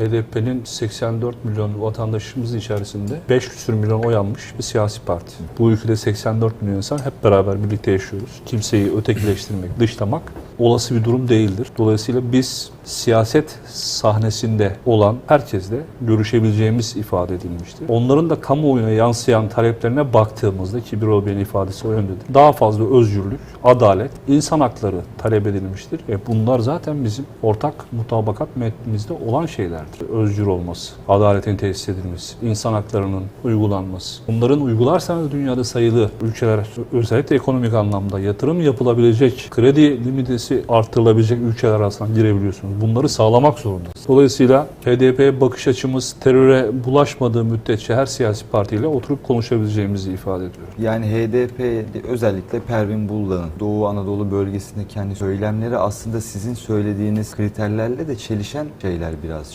HDP'nin 84 milyon vatandaşımız içerisinde 5 küsür milyon oy almış bir siyasi parti. Bu ülkede 84 milyon insan hep beraber birlikte yaşıyoruz. Kimseyi ötekileştirmek, dışlamak olası bir durum değildir. Dolayısıyla biz siyaset sahnesinde olan herkesle görüşebileceğimiz ifade edilmiştir. Onların da kamuoyuna yansıyan taleplerine baktığımızda ki Birol Bey'in ifadesi o yöndedir. Daha fazla özgürlük, adalet, insan hakları talep edilmiştir. E bunlar zaten bizim ortak mutabakat metnimizde olan şeylerdir. Özgür olması, adaletin tesis edilmesi, insan haklarının uygulanması. Bunların uygularsanız dünyada sayılı ülkeler özellikle ekonomik anlamda yatırım yapılabilecek, kredi limitesi artırılabilecek ülkeler arasına girebiliyorsunuz. Bunları sağlamak zorundasınız. Dolayısıyla HDP'ye bakış açımız teröre bulaşmadığı müddetçe her siyasi partiyle oturup konuşabileceğimizi ifade ediyor. Yani HDP özellikle Pervin Buldan'ın Doğu Anadolu bölgesinde kendi söylemleri aslında sizin söylediğiniz kriterlerle de çelişen şeyler biraz.